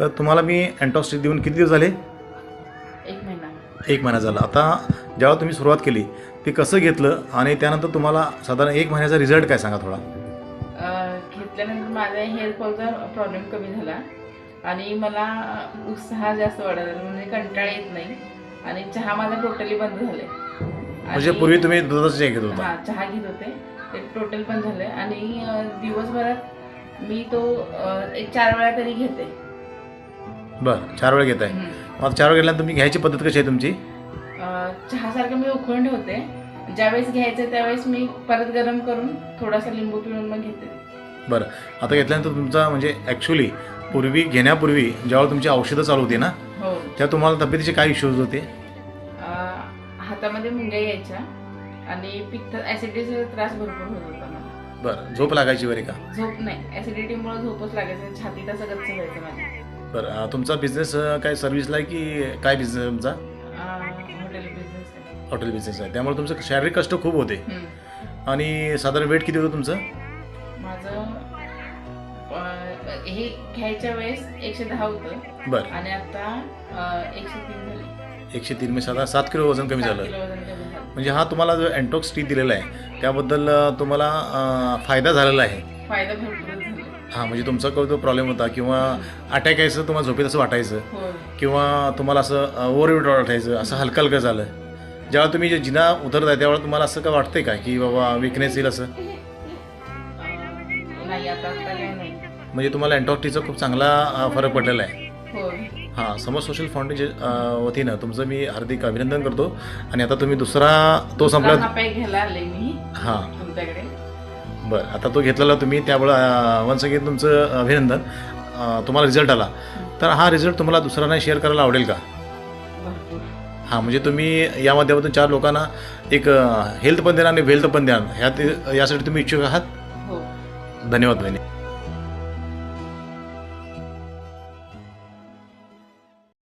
तुम्हाला मी अँटॉक्सिक देऊन किती दिवस झाले? एक महिना. एक महिना झाला. आता जेव्हा तुम्ही सुरुवात केली ते कसं घेतलं आणि त्यानंतर तुम्हाला साधारण एक महिन्याचा रिझल्ट काय सांगा थोडा? घेतल्यानंतर माझा हेअरफॉलचा प्रॉब्लेम कमी झाला आणि मला उत्साह जास्त वाढत आला म्हणजे कंटाळा येत नाही आणि चहा माझा टोटली बंद झाले म्हणजे पूर्वी तुम्ही दुधाचं चहा घेत होता? चहा घेत होते. ते टोटल बंद झाले आणि दिवसभरात मी तो एक चार वेळा तरी घेते. बरं चार वेळा घेत आहे हम्म. मग चार वेळा घेतल्यानंतर तुम्ही घ्यायची पद्धत कशी आहे तुमची? चहासारखं मी उकळून ठेवते. ज्यावेळेस घ्यायचं त्यावेळेस मी परत गरम करून थोडासा लिंबू पिळून मग घेते. बरं आता घेतल्यानंतर तुमचा म्हणजे ॲक्च्युली पूर्वी घेण्यापूर्वी जेव्हा तुमची औषधं चालू होती ना हो. तेव्हा तुम्हाला तब्येतीचे काय इश्यूज होते? अं, हातामध्ये मुंग्या यायच्या आणि पित्त ऍसिडिटीचा त्रास भरपूर होत होता मला. बरं झोप लागायची बरे का? झोप नाही. ऍसिडिटीमुळे झोपच लागायचं छातीत असं गच्च व्हायचं माझ्या बरं तुमचा बिझनेस काय सर्व्हिसला आहे की काय बिझनेस तुमचा? हॉटेल बिझनेस आहे. हॉटेल बिझनेस आहे त्यामुळे तुमचं शारीरिक कष्ट खूप होते. हम्म. आणि साधारण वेट किती होतं तुमचं? माझं हे घ्यायच्या वेळेस एकशे दहा होतं. बरं. आणि आता अं, एकशे तीन झाले. एकशे तीन म्हणजे साधारण सात किलो वजन कमी सात झालं. किलो वजन कमी झालं. म्हणजे हा तुम्हाला जो अँटॉक्स टी दिलेला आहे त्याबद्दल अं, तुम्हाला अं, फायदा झालेला आहे. फायदा हां म्हणजे तुमचा जो प्रॉब्लेम होता किंवा अटॅक यायचं तुम्हाला झोपेत असं वाटायचं किंवा तुम्हाला असं ओव्हरवेट वाटायचं असं हलकं हलकं झालं. जेव्हा तुम्ही जे जिना उतरत आहे त्यावेळेला तुम्हाला असं काय वाटतंय का की बाबा विकनेस येईल असं? म्हणजे तुम्हाला अँटॉक्टीचा खूप चांगला फरक पडलेला आहे. हो समर सोशल फाउंडेशन वतीनं तुमचं मी हार्दिक अभिनंदन करतो. आणि आता तुम्ही दुसरा तो संपला. हा बरं आता तो घेतलेला तुम्ही त्यामुळं वन्स अगेन तुमचं अभिनंदन. तुम्हाला रिझल्ट आला. तर हा रिझल्ट तुम्हाला दुसऱ्यांना शेअर करायला आवडेल का? हां म्हणजे तुम्ही या माध्यमातून चार लोकांना एक हेल्थ पण देणार आणि वेल्थ पण देणार ह्या यासाठी तुम्ही इच्छुक आहात? हो. धन्यवाद बहिणी.